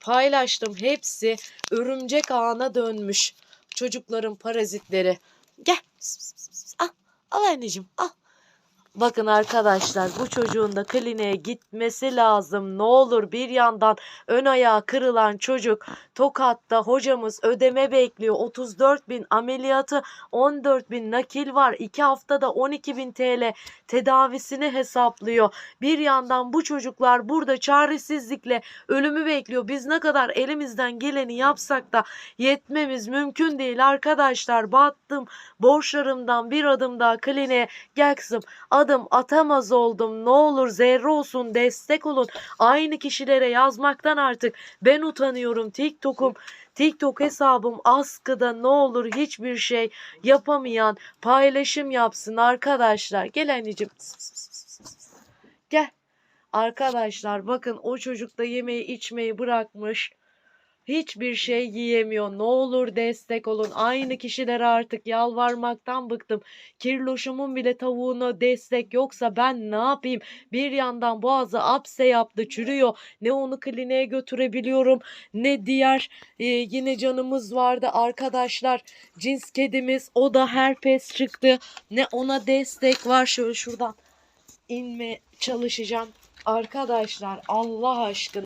paylaştım. Hepsi örümcek ağına dönmüş. Çocukların parazitleri. Gel. Al. Al anneciğim. Al. Bakın arkadaşlar bu çocuğun da kliniğe gitmesi lazım. Ne olur bir yandan ön ayağı kırılan çocuk Tokat'ta hocamız ödeme bekliyor. 34 bin ameliyatı 14 bin nakil var. 2 haftada 12 bin TL tedavisini hesaplıyor. Bir yandan bu çocuklar burada çaresizlikle ölümü bekliyor. Biz ne kadar elimizden geleni yapsak da yetmemiz mümkün değil arkadaşlar. Battım borçlarımdan bir adım daha kliniğe gel kızım adım atamaz oldum. Ne olur zerre olsun destek olun. Aynı kişilere yazmaktan artık ben utanıyorum. TikTok'um TikTok hesabım askıda ne olur hiçbir şey yapamayan paylaşım yapsın arkadaşlar. Gel anneciğim. Gel. Arkadaşlar bakın o çocuk da yemeği içmeyi bırakmış. Hiçbir şey yiyemiyor. Ne olur destek olun. Aynı kişilere artık yalvarmaktan bıktım. Kirloşumun bile tavuğuna destek yoksa ben ne yapayım? Bir yandan boğazı apse yaptı, çürüyor. Ne onu kliniğe götürebiliyorum ne diğer e, yine canımız vardı arkadaşlar. Cins kedimiz o da herpes çıktı. Ne ona destek var. Şöyle şuradan inme çalışacağım. Arkadaşlar Allah aşkına